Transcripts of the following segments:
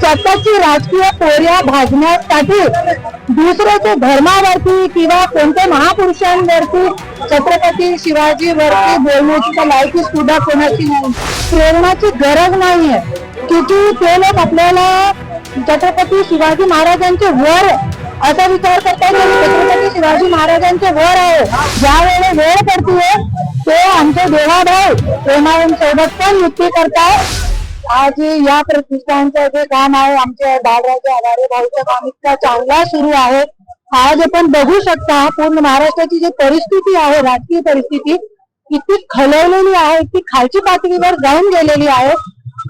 स्वतःची राजकीय पोर्या भाजण्यासाठी दुसऱ्याचे धर्मावरती किंवा कोणत्या महापुरुषांवरती छत्रपती शिवाजीवरती बोलण्याची तर लायकी सुद्धा कोणाची नाही. प्रेरणाची गरज नाहीये. किती ते लोक आपल्याला छत्रपती शिवाजी महाराजांचे वर असा विचार करतायत की छत्रपती शिवाजी महाराजांचे वर आहे. ज्या वेळेला वेळ पडतीये ते आमचे देवाभाऊ प्रेमावून सोबत पण युक्ती करतात आज या प्रतिष्ठानचं जे काम आहे आमच्या बाळराजे आघाडे भाऊचं काम इतका चांगला सुरू आहे. आज आपण बघू शकता पूर्ण महाराष्ट्राची जी परिस्थिती आहे राजकीय परिस्थिती इतकी खलवलेली आहे इतकी खालची पातळीवर जाऊन गेलेली आहे.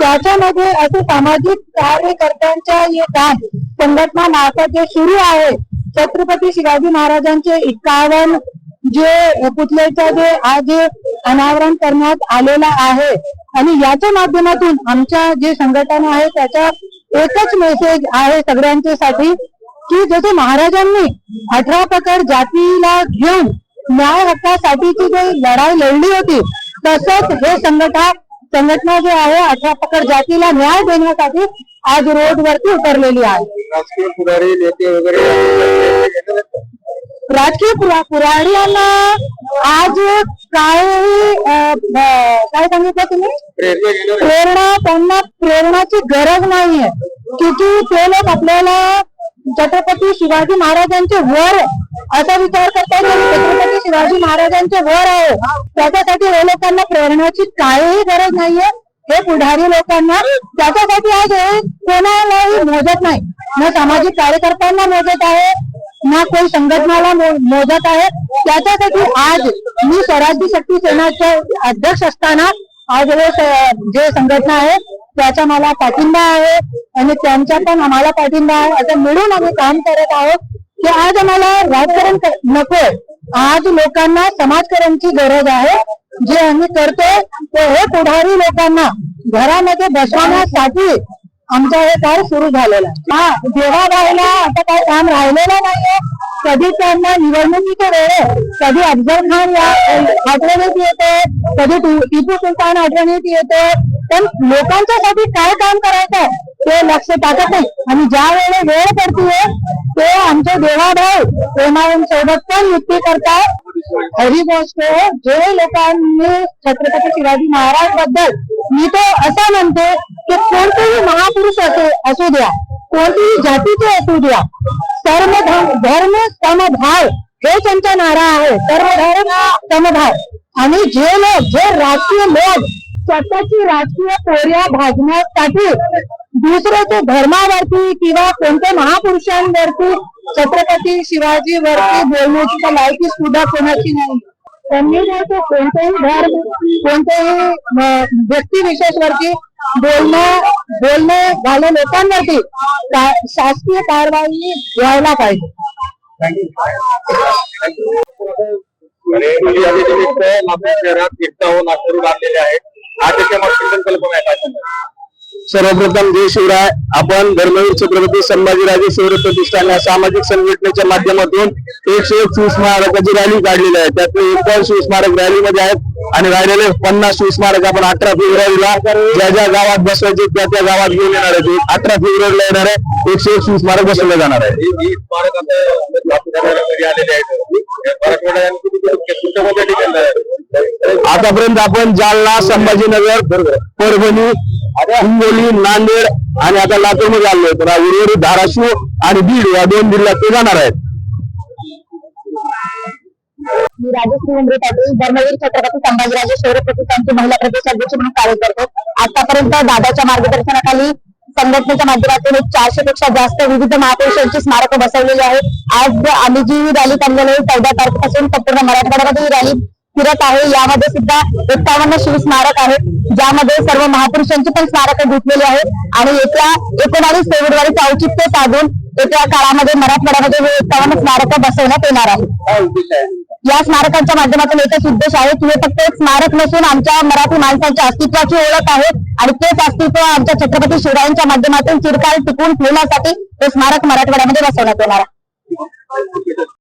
त्याच्यामध्ये असे सामाजिक कार्यकर्त्यांच्या हे काम संघटना नाटक जे सुरू आहे छत्रपती शिवाजी महाराजांचे एकावन्न जे पुतळेचं जे आज अनावरण करण्यात आलेलं आहे. आणि याच्या माध्यमातून आमच्या जे संघटना आहे त्याचा एकच मेसेज आहे सगळ्यांच्यासाठी की जसे महाराजांनी अठरा प्रकार जातीला घेऊन न्याय हक्कासाठीची जी लढाई लढली होती तसंच हे संघटना संघटना जे आहे अठरा प्रकार जातीला न्याय देण्यासाठी आज रोड वरती उतरलेली आहे. राजकीय पुढारी नेते वगैरे राजकीय पुरा आज काय काय सांगितलं तुम्ही? प्रेरणा त्यांना प्रेरणाची गरज नाहीये. किती ते लोक आपल्याला छत्रपती शिवाजी महाराजांचे वर असा विचार करतायत की छत्रपती शिवाजी महाराजांचे वर आहे. त्याच्यासाठी हे लोकांना प्रेरणाची काहीही गरज नाहीये. हे पुढारी लोकांना त्याच्यासाठी आज हे कोणालाही मोजत नाही. न सामाजिक कार्यकर्त्यांना मोजत आहे ना कोणी संघटनाला मो- मोजत आहे. त्याच्यासाठी आज मी स्वराज्य शक्ती सेनाचे अध्यक्ष असताना आज जे संघटना आहे त्याचा मला पाठिंबा आहे आणि त्यांचा पण आम्हाला पाठिंबा आहे. असं मिळून आम्ही काम करत आहोत की आज आम्हाला राजकारण नको. नकोय आज लोकांना समाजकारणची गरज आहे. जे आम्ही करतोय ते हे पुढारी लोकांना. घरामध्ये बसवण्यासाठी आमचा हे कार्य सुरू झालेला आहे. हा राहिला आता काय कधी त्यांना निवडणुकीच्या वेळेस कधी अफजल खान या आठवणीत येते कधी टिपू सुलतान आठवणीत येते पण लोकांच्यासाठी काय काम करायचं ते लक्ष टाकत नाही. आणि ज्या वेळेला वेळ पडतीये ते आमचे देवाभाऊ प्रेमावून सोबत पण युक्ती करतात. खरी गोष्ट हो, जे लोकांनी छत्रपती शिवाजी महाराजबद्दल मी तो असं म्हणते की कोणतेही महापुरुष असू द्या कोणतीही जातीचे असू द्या सर्व धर्म समभाव. हे त्यांचा नारा आहे. सर्व धर्म समभाव. आणि जे लोक जे राजकीय लोक स्वतःची राजकीय पोर्या भाजण्यासाठी दुसऱ्याच्या धर्मावरती किंवा कोणत्या महापुरुषांवरती छत्रपती शिवाजीवरती बोलण्याची तर लायकी सुद्धा कोणाची नाही. त्यांनी जर ते कोणतेही धर्म कोणत्याही व्यक्तिविशेष वरती बोलणं बोलणं झाले लोकांवरती. शासकीय कारवाई व्हायला पाहिजे. आणि या निमित्त नागपूर शहरात एकतावन्न आश्रू आणलेले आहेत. मागची संकल्पना आहे? सर्वप्रथम जय शिवराय. आपण धर्मवीर छत्रपती संभाजीराजे शौर्य प्रतिष्ठान या सामाजिक संघटनेच्या माध्यमातून एकशे एक शिवस्मारकाची रॅली काढलेली आहे. त्यातले एक पण शिवस्मारक रॅलीमध्ये आहेत. आणि राहिलेले पन्नास शिवस्मारक आपण अठरा फेब्रुवारीला ज्या ज्या गावात बसवायचे त्या त्या गावात घेऊन येणार आहेत अठरा फेब्रुवारीला येणार आहे एकशे एक शिवस्मारक बसवले जाणार आहे. आहे? आतापर्यंत आपण जालना संभाजीनगर परभणी हिंगोली नांदेड आणि आता लातूरमध्ये आलोय तर उर्वरित धाराशिव आणि बीड या दोन जिल्ह्यात ते जाणार आहेत. मी राजश्री उमरे पाटील धर्मवीर छत्रपती संभाजीराजे शौर्य प्रतिष्ठानची महिला प्रतिष्ठानची म्हणून कार्य करतो. आतापर्यंत दादाच्या मार्गदर्शनाखाली संघटनेच्या माध्यमातून एक चारशे पेक्षा जास्त विविध महापुरुषांची स्मारकं बसवलेली आहेत. आज आम्ही जी रॅली काढलेली आहे चौदा तारखेपासून संपूर्ण मराठवाड्यामध्ये ही रॅली फिरत आहे. यामध्ये सुद्धा एकावन्न शिवस्मारक आहेत ज्यामध्ये सर्व महापुरुषांची पण स्मारकं घेतलेली आहेत. आणि येत्या एकोणावीस फेब्रुवारीचं औचित्य साधून येत्या काळामध्ये मराठवाड्यामध्ये एकावन्न स्मारकं बसवण्यात येणार आहेत आहे या स्मारकांच्या माध्यमातून एकच उद्देश आहे की हे फक्त एक स्मारक नसून आमच्या मराठी माणसांच्या अस्तित्वाची ओळख आहे आणि तेच अस्तित्व आमच्या छत्रपती शिवरायांच्या माध्यमातून चिरकाल टिकून ठेवण्यासाठी हे स्मारक मराठवाड्यामध्ये बसवण्यात येणार आहे.